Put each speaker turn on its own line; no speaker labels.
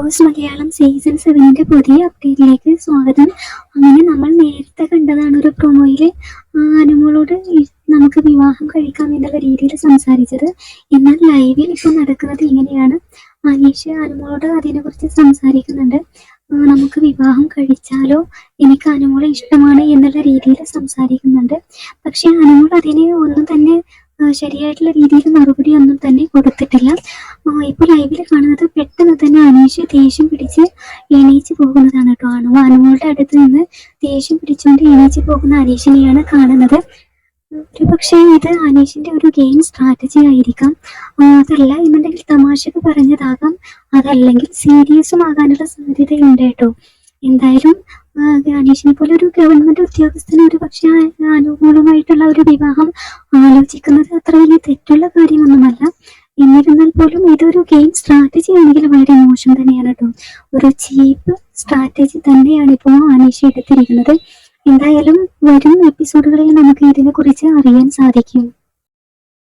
Boss Malayalam season സെവനിന്റെ പുതിയ അപ്ഡേറ്റിലേക്ക് സ്വാഗതം. അങ്ങനെ നമ്മൾ നേരത്തെ കണ്ടതാണ് ഒരു പ്രൊമോയിൽ അനുമോളോട് നമുക്ക് വിവാഹം കഴിക്കാം എന്നുള്ള രീതിയിൽ സംസാരിച്ചത്. എന്നാൽ ലൈവിൽ ഇപ്പോൾ നടക്കുന്നത് ഇങ്ങനെയാണ്. അനീഷ് അനുമോളോട് അതിനെക്കുറിച്ച് സംസാരിക്കുന്നുണ്ട്. നമുക്ക് വിവാഹം കഴിച്ചാലോ? എനിക്ക് അനുമോളെ ഇഷ്ടമാണ് എന്നുള്ള രീതിയിൽ സംസാരിക്കുന്നുണ്ട്. പക്ഷെ അനുമോൾ അതിനെ ഒന്നും തന്നെ ശരിയായിട്ടുള്ള രീതിയിൽ മറുപടി ഒന്നും ഇപ്പൊ കാണുന്നത് പെട്ടെന്ന് തന്നെ അനീഷ് ദേഷ്യം പിടിച്ച് എണീച്ച് പോകുന്നതാണ് കേട്ടോ. അനു അനുമോളുടെ അടുത്ത് നിന്ന് ദേഷ്യം പിടിച്ചുകൊണ്ട് എണീച്ച് പോകുന്ന അനീഷിനെയാണ് കാണുന്നത്. ഒരു പക്ഷേ ഇത് അനീഷിന്റെ ഒരു ഗെയിം സ്ട്രാറ്റജി ആയിരിക്കാം. അതല്ല എന്നുണ്ടെങ്കിൽ തമാശക്ക് പറഞ്ഞതാകാം. അതല്ലെങ്കിൽ സീരിയസും ആകാനുള്ള സാധ്യതയുണ്ട് കേട്ടോ. എന്തായാലും അനീഷിനെ പോലെ ഒരു ഗവൺമെന്റ് ഉദ്യോഗസ്ഥന് ഒരു പക്ഷേ അനുകൂലമായിട്ടുള്ള ഒരു വിവാഹം ആലോചിക്കുന്നത് അത്ര വലിയ തെറ്റുള്ള കാര്യമൊന്നുമല്ല. എന്നിരുന്നാൽ പോലും ഇതൊരു ഗെയിം സ്ട്രാറ്റജി ആണെങ്കിൽ വളരെ മോശം തന്നെയാണ് കേട്ടോ ഒരു ചീപ്പ് സ്ട്രാറ്റജി തന്നെയാണ് ഇപ്പോൾ അനീഷ് എടുത്തിരിക്കുന്നത്. എന്തായാലും വരും എപ്പിസോഡുകളിൽ നമുക്ക് ഇതിനെ കുറിച്ച് അറിയാൻ സാധിക്കും.